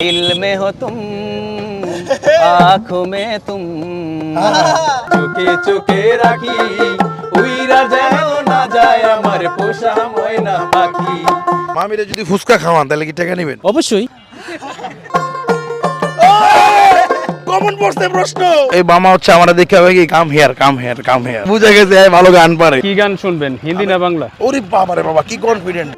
दिल में हो तुम आँखों में तुम চোখে চোখে রাখি উইরা যেন না যায় আমার পোষা ময়না পাখি মামিরে যদি ফুচকা খাওয়ান তাহলে কি টাকা নেবেন অবশ্যই কমন পড়ছে প্রশ্ন এই মামা হচ্ছে আমরা দেখে হবে কি come here come here come here বুঝে গেছে এই ভালো গান পারে কি গান শুনবেন হিন্দি না বাংলা ওরে বাবা রে বাবা কি কনফিডেন্ট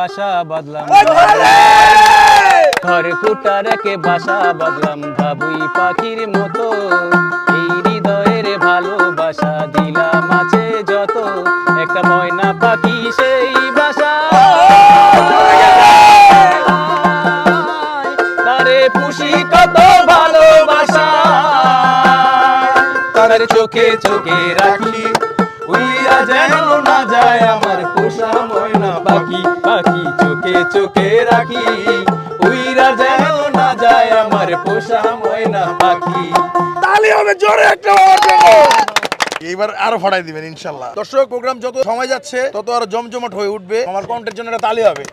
বাসা বাদলাম। ঘর! কুটা রেখে বাসা বাদলাম। ভাবুই পাখির মতো এই হৃদয়ের ভালোবাসা দিলাম আছে যত। একটা ময়না পাখি সেই বাসা তারে পুষি কত ভালোবাসা। তার চোখে চোখে রাখি। উইরা যেন না যায় আমার পোষা ময়না পাখি পাখি। চোখে চোখে রাখি? উইরা যেন না যায় আমার পোষা ময়না পাখি। তালি হবে জোরে একটা এইবার আরও ফড়াই দিবেন ইনশাল্লাহ। দর্শক প্রোগ্রাম যত সময় যাচ্ছে তত আরও জমজমাট হয়ে উঠবে। আমার কন্টেন্টের জন্য একটা তালি হবে।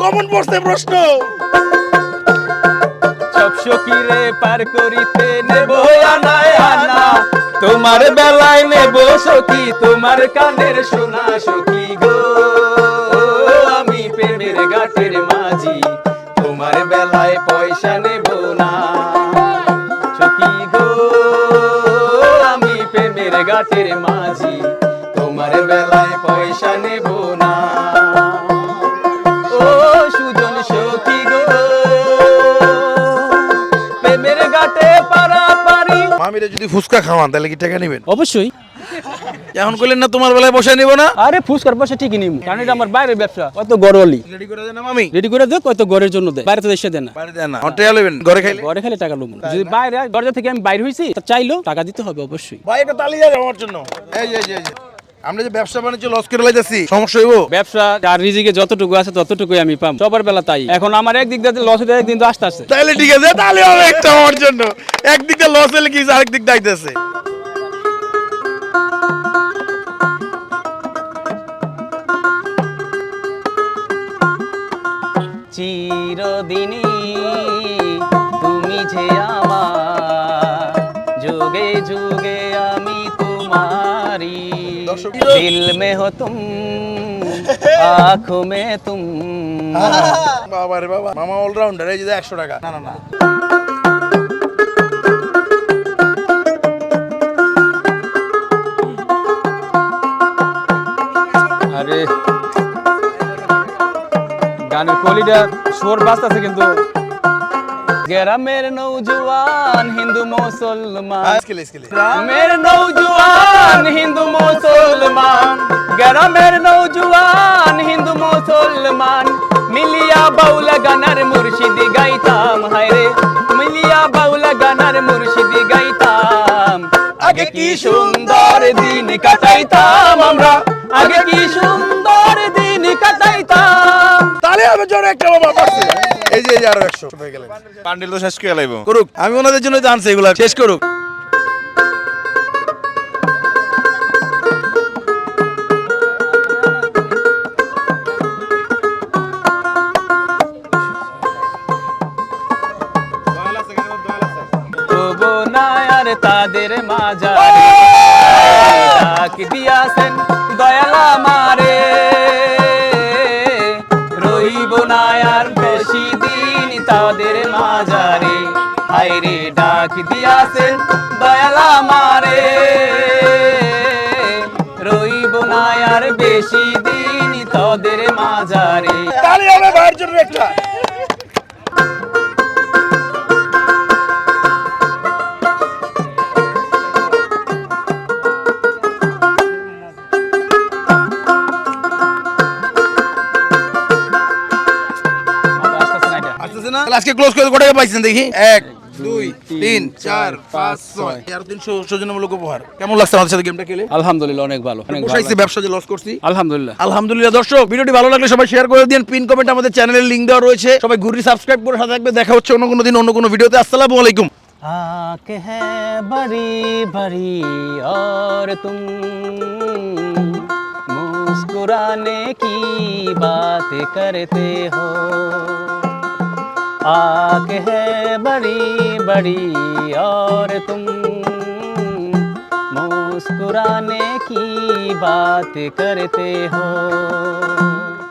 কমন পড়ছে প্রশ্ন। সব সখীরে পার করিতে নেব আনায় আনা। তোমার বেলায় নেব সখী, তোমার কানের সোনা সখী গো। আমি প্রেমের গাঠের মাঝি, তোমার বেলায় পয়সা নেব না সখী গো। আমি প্রেমের গাঠের মাঝি, তোমার বেলায় পয়সা নেব পারি যদি ফুচকা খাওয়ান তাহলে কি টাকা নেবেন? অবশ্যই। এখন কইলেন না তোমার বেলায় বসে নিব না? আরে ফুসকার বসে ঠিকই নিম। কারণ এটা আমার বাইরের ব্যবসা। কত গরলি রেডি করে দেন আমি রেডি করে দেয় কত গরের জন্য দেয় বাইরে তো দেশে দেন না। বাইরে দেন না। হোটেল লবেন ঘরে খাইলে? ঘরে খাইলে টাকা লুম যদি বাইরে দরজা থেকে আমি বাইরে হইছি তা চাইলো টাকা দিতে হবে অবশ্যই। ভাই একটা তালি যাবে আমার জন্য। এই এই এই। আমরা যে ব্যবসা বাণিজ্য লস করে লাইতেছি সমস্যা হইব? ব্যবসা আর রিজিকে যতটুকু আছে ততটুকুই আমি পাম। সবার বেলা তাই। এখন আমার একদিক দিয়ে লস হতে একদিন তো আসতে আসছে তাহলে ঠিক আছে তাহলে হবে একটা আমার জন্য। একদিক দিয়ে লস হলে কি আরেক দিক দাইতেছে। চিরদিনই তুমি যে আমার যুগে যুগে আমি তোমারি দর্শক। দিল মে হো তুম আঁখো মে তুম। বাবা রে বাবা মামা অলরাউন্ডার এই যে একশো টাকা। না না না। আরে গানের কোয়ালিটা সোর বাজতেছে কিন্তু। গ্রামের নৌজওয়ান হিন্দু মুসলমান স্কেলে স্কেলে গ্রামের নৌজওয়ান হিন্দু মুসলমান গ্রামের নৌজওয়ান হিন্দু মুসলমান মিলিয়া বাউলা গানার মুর্শিদি গাইতাম হায়রে মিলিয়া বাউলা গানার মুর্শিদি গাইতাম আগে কি সুন্দর দিন কাটাইতাম আমরা আগে কি সুন্দর জোরে একটা বাবা পারছে এই যে এই যে আরও একশো। হয়ে গেলেন। পান্ডিল তো শেষ করে লাইব। করুক। আমি ওনাদের জন্য তো আনছি এগুলা। শেষ করুক। না আর তাদের মাঝারে ডাক দিয়াছেন দয়ালা মারে। তাদের মাজারে। হাইরে ডাক দিয়াছেন দয়ালা মারে রইব না আর বেশি দিন তাদের মাজারে। তাহলে আমরা জন্য একটা। তাহলে আজকে ক্লোজ করে কত টাকা পাইছেন দেখি এক দুই তিন চার পাঁচ ছয় আর তিনশো সৌজন্যমূলক উপহার কেমন লাগছে আমাদের সাথে গেমটা খেলে আলহামদুলিল্লাহ অনেক ভালো অনেক ভালো বসাইছি ব্যবসা যে লস করছি আলহামদুলিল্লাহ আলহামদুলিল্লাহ দর্শক ভিডিওটি ভালো লাগলে সবাই শেয়ার করে দিন পিন কমেন্ট আমাদের চ্যানেলের লিংক দেওয়া রয়েছে সবাই ঘুরি সাবস্ক্রাইব করে সাথে থাকবে দেখা হচ্ছে অন্য কোনো দিন অন্য কোনো ভিডিওতে আসসালামু আলাইকুম आंख है बड़ी बड़ी और तुम मुस्कुराने की बात करते हो आँख है बड़ी बड़ी और तुम मुस्कुराने की बात करते हो।